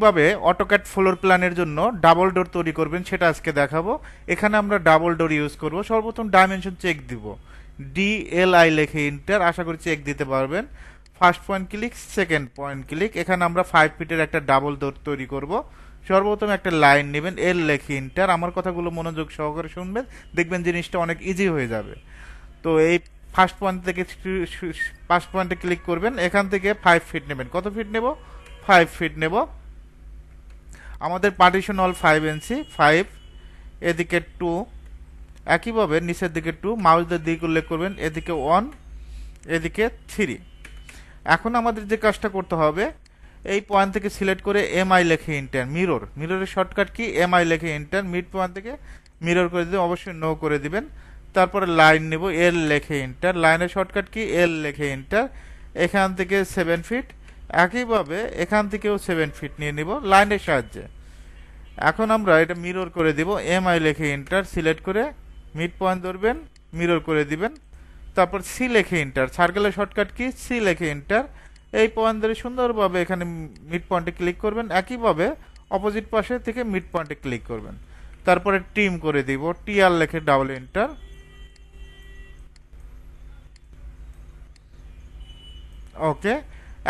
কীভাবে AutoCAD floor প্ল্যানের জন্য ডাবল ডোর তৈরি করবেন সেটা আজকে দেখাবো। এখানে আমরা ডাবল ডোর ইউজ করব। সর্বপ্রথম ডাইমেনশন চেক দিব। ডি এল আই লেখে ইন্টার আশা করি চেক দিতে পারবেন। First point click second point click এখানে আমরা ফাইভ ফিটের একটা ডাবল ডোর তৈরি করব। সর্বপ্রথম একটা লাইন নেবেন এল লেখে ইন্টার আমার কথাগুলো মনোযোগ সহকারে শুনবেন, দেখবেন জিনিসটা অনেক ইজি হয়ে যাবে। তো এই ফার্স্ট পয়েন্ট থেকে ফার্স্ট পয়েন্টে ক্লিক করবেন, এখান থেকে ফাইভ ফিট নেবেন। কত ফিট নেব? ফাইভ ফিট নেব। আমাদের partition all five inch five এদিকে টু একইভাবে নিচের দিকে টু মাউসদের দিকে উল্লেখ করবেন, এদিকে ওয়ান এদিকে থ্রি এখন আমাদের যে কাজটা করতে হবে, এই পয়েন্ট থেকে সিলেক্ট করে এম আই লেখে ইন্টার মিরর মিররের শর্টকাট কি? এম আই লেখে ইন্টার মিড পয়েন্ট থেকে মিরর করে দিবেন, অবশ্যই নো করে দিবেন। তারপরে লাইন নেব এল লেখে ইন্টার লাইনের শর্টকাট কি? এল লেখে ইন্টার এখান থেকে সেভেন ফিট একইভাবে এখান থেকেও সেভেন ফিট নিয়ে নিব, লাইনের সাহায্যে। এখন আমরা এটা মিরর করে দিব এম আই লেখে ইন্টার সিলেক্ট করে মিড পয়েন্ট ধরবেন মিরর করে দিবেন। তারপর সি লেখে ইন্টার সার্কেলের শর্টকাট কি? সি লেখে ইন্টার এই পয়েন্ট ধরে সুন্দরভাবে এখানে মিড পয়েন্টে ক্লিক করবেন, একইভাবে অপোজিট পাশে থেকে মিড পয়েন্টে ক্লিক করবেন। তারপরে টিম করে দিব টিআর লেখে ডাবল ইন্টার ওকে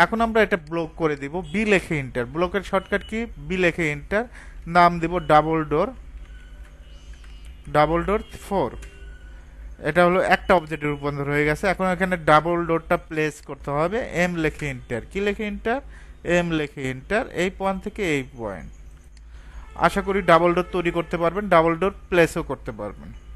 এখন আমরা এটা ব্লক করে দিব বি লেখে ইন্টার ব্লকের শর্টকাট কি? বি লেখে ইন্টার নাম দিব double door double door four এটা হলো একটা অবজেক্টের রূপান্তর হয়ে গেছে। এখন এখানে ডাবল ডোরটা প্লেস করতে হবে। এম লেখে ইন্টার কি লেখে ইন্টার এম লেখে ইন্টার এই পয়েন্ট থেকে এই পয়েন্ট আশা করি ডাবল ডোর তৈরি করতে পারবেন ডাবল ডোর প্লেসও করতে পারবেন।